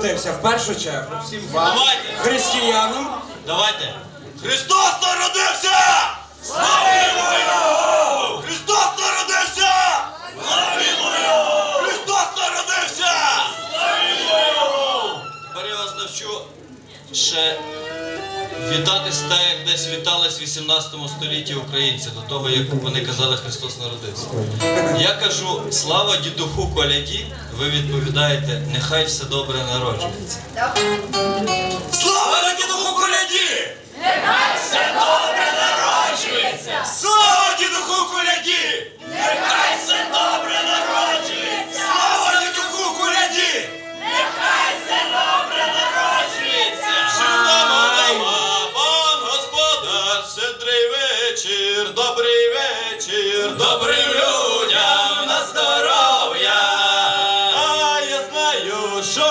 народився в першу чергу. Всім вам, Давайте. християнам. Давайте. Христос народився! Слава Його! Христос народився! Славімо Його! Христос народився! Слава Його! Тепер я вас навчу ще вітатись так, як десь вітались в 18 столітті українці, до того, як вони казали Христос народився. Я кажу слава дідуху коляді, ви відповідаєте, нехай все добре народжується. Слава дідуху коляді! Все добрим людям на здоров'я! А я знаю, що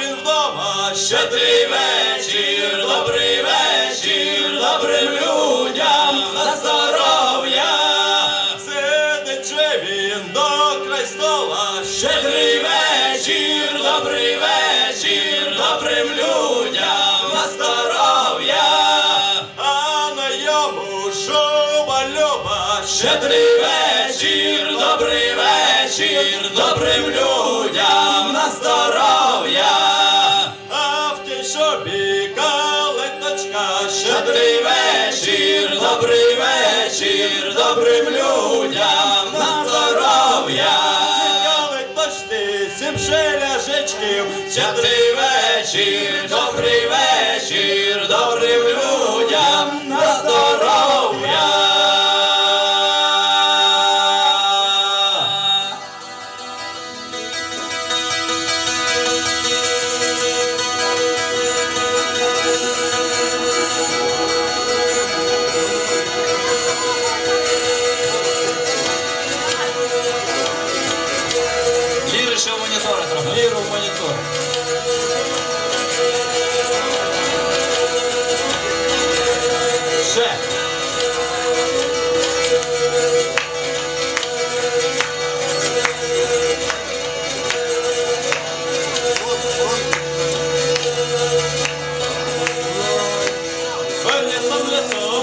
він вдома, щедрий вечір, добрий вечір, добрим людям на здоров'я. Сидить він до край стола, щедрий вечір, добрий вечір, добрим людям на здоров'я. А на йому шуба люба, щедрий вечір, трохи. В монітор. Ще.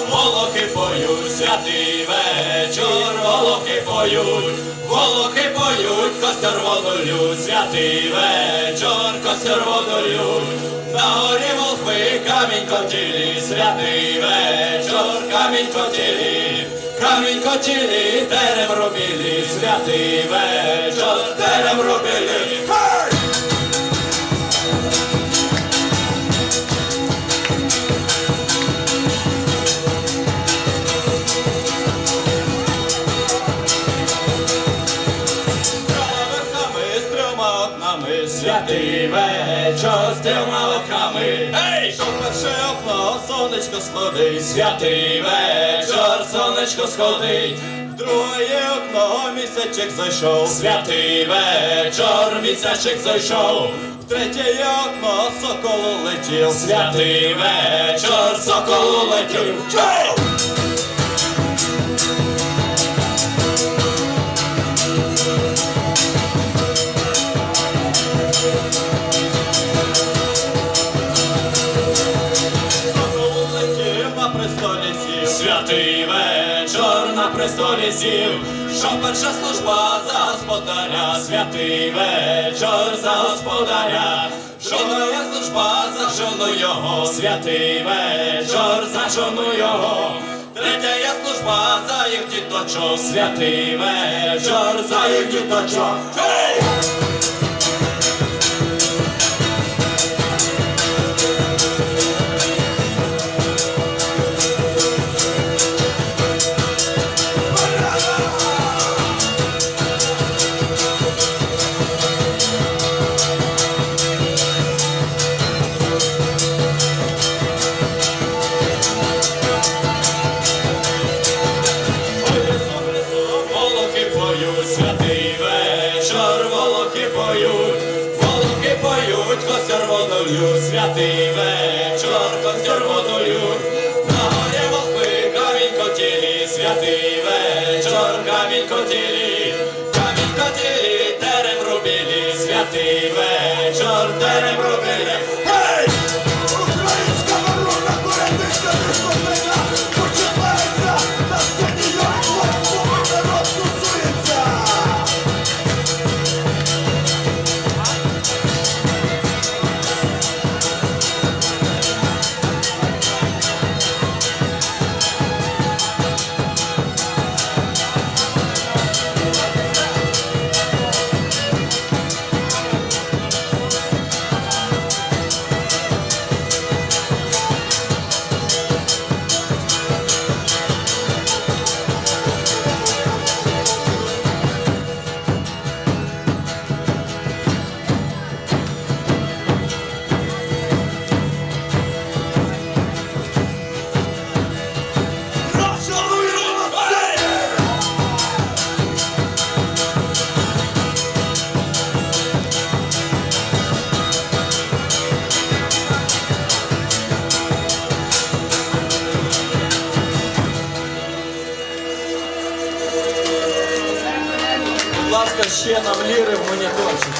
Волохи поють, святий вечір, волохи поють, волохи костер водолють, святий вечір, костер водолють, на горі волхви, камінь котілі, святий вечір, камінь котілі, камінь котілі, терем робили, святий вечір, терем робили. Святий вечір з трьома окнами. Ей! Що перше окно, сонечко сходить, святий вечір, сонечко сходить. Друге окно місячик зайшов, святий вечір, місячик зайшов. В Третє окно соколу летів, святий вечір, соколу летів. Чоу! Престолі сів. Святий вечір на престолі сів. Що перша служба за господаря, святий вечір за господаря. Що моя служба за жону його, святий вечір за жону його. Третя є служба за їх діточок, святий вечір за їх діточок. Hey! Olvídate. Ще нам ліри в моніторчик.